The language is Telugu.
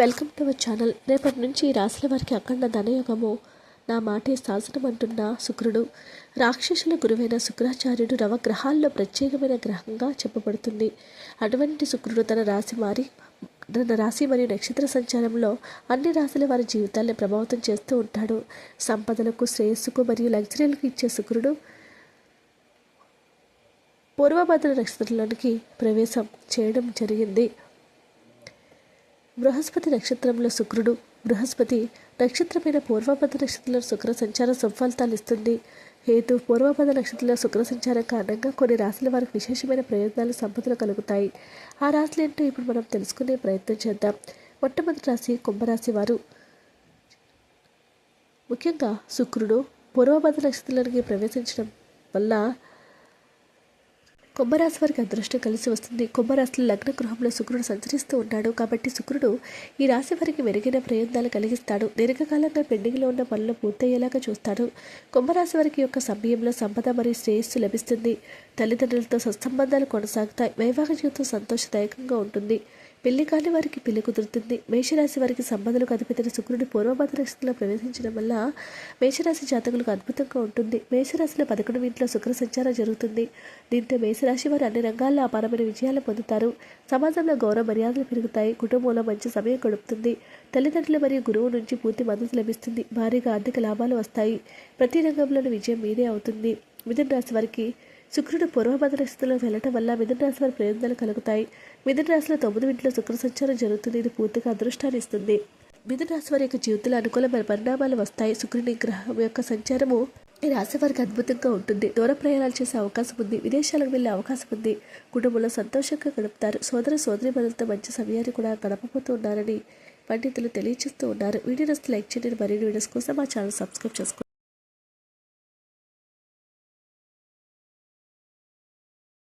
Welcome to our channel. రేపటి నుంచి ఈ రాశుల వారికి అఖండ ధనయోగము. నా మాటే శాసనం అంటున్న శుక్రుడు. రాక్షసుల గురువైన శుక్రాచార్యుడు నవగ్రహాల్లో ప్రత్యేకమైన గ్రహంగా చెప్పబడుతుంది. అటువంటి శుక్రుడు తన రాశి మారి తన రాశి మరియు నక్షత్ర సంచారంలో అన్ని రాశుల వారి జీవితాల్ని ప్రభావితం చేస్తూ ఉంటాడు. సంపదలకు శ్రేయస్సుకు మరియు లగ్జరీలకు ఇచ్చే శుక్రుడు పూర్వభద్ర నక్షత్రంలోనికి ప్రవేశం చేయడం జరిగింది. బృహస్పతి నక్షత్రంలో శుక్రుడు. బృహస్పతి నక్షత్రమైన పూర్వపద నక్షత్రంలో శుక్ర సంచారం సంఫలితాలు ఇస్తుంది. హేతు పూర్వపద నక్షత్రంలో శుక్ర సంచారం కారణంగా కొన్ని రాశుల వారికి విశేషమైన ప్రయోజనాలు సంపదలు కలుగుతాయి. ఆ రాశులు ఏంటో ఇప్పుడు మనం తెలుసుకునే ప్రయత్నం చేద్దాం. మొట్టమొదటి రాశి కుంభరాశి వారు. ముఖ్యంగా శుక్రుడు పూర్వపద నక్షత్రంలోకి ప్రవేశించడం వల్ల కుంభరాశి వారికి అదృష్టం కలిసి వస్తుంది. కుంభరాశిలో లగ్న గృహంలో శుక్రుడు సంచరిస్తూ ఉన్నాడు కాబట్టి శుక్రుడు ఈ రాశి వారికి మెరుగైన ప్రయోజనాలు కలిగిస్తాడు. దీర్ఘకాలంగా పెండింగ్లో ఉన్న పనులు పూర్తయ్యేలాగా చూస్తాడు. కుంభరాశి వారికి యొక్క సమయంలో సంపద మరియు శ్రేయస్సు లభిస్తుంది. తల్లిదండ్రులతో సత్సంబంధాలు కొనసాగుతాయి. వైవాహిక జీవితం సంతోషదాయకంగా ఉంటుంది. పెళ్ళి కాని వారికి పెళ్ళి కుదురుతుంది. మేషరాశి వారికి సంబంధాలకు అధిపతిన శుక్రుడు పూర్వభద్ర నక్షత్రంలో ప్రవేశించడం వల్ల మేషరాశి జాతకులకు అద్భుతంగా ఉంటుంది. మేషరాశిలో పదకొండు ఇంట్లో శుక్ర సంచారం జరుగుతుంది. దీంతో మేషరాశి వారు అన్ని రంగాల్లో అపారమైన విజయాలు పొందుతారు. సమాజంలో గౌరవ మర్యాదలు పెరుగుతాయి. కుటుంబంలో మంచి సమయం గడుపుతుంది. తల్లిదండ్రులు మరియు గురువు నుంచి పూర్తి మద్దతు లభిస్తుంది. భారీగా ఆర్థిక లాభాలు వస్తాయి. ప్రతి రంగంలోని విజయం మీదే అవుతుంది. మిథున రాశి వారికి శుక్రుడు పూర్వభద్ర స్థితిలో వెళ్ళటం వల్ల మిథున రాశి వారి ప్రయోజనాలు కలుగుతాయి. మిథున రాశిలో తొమ్మిది ఇంట్లో శుక్ర సంచారం జరుగుతుంది ఇది పూర్తిగా అదృష్టాన్ని ఇస్తుంది. మిథున రాశి వారి యొక్క జీవితంలో అనుకూలమైన పరిణామాలు వస్తాయి. శుక్రుని గ్రహం యొక్క సంచారము ఈ రాశి వారికి అద్భుతంగా ఉంటుంది. దూర ప్రయాణాలు చేసే అవకాశం ఉంది. విదేశాలకు వెళ్ళే అవకాశం ఉంది. కుటుంబంలో సంతోషంగా గడుపుతారు. సోదర సోదరి బదులతో మంచి సమయాన్ని కూడా గడపబోతూ ఉన్నారని పండితులు తెలియజేస్తూ ఉన్నారు. వీడియో నస్తే లైక్ చేయండి. మరిన్ని వీడియోస్ కోసం మా ఛానల్ సబ్స్క్రైబ్ చేసుకోండి.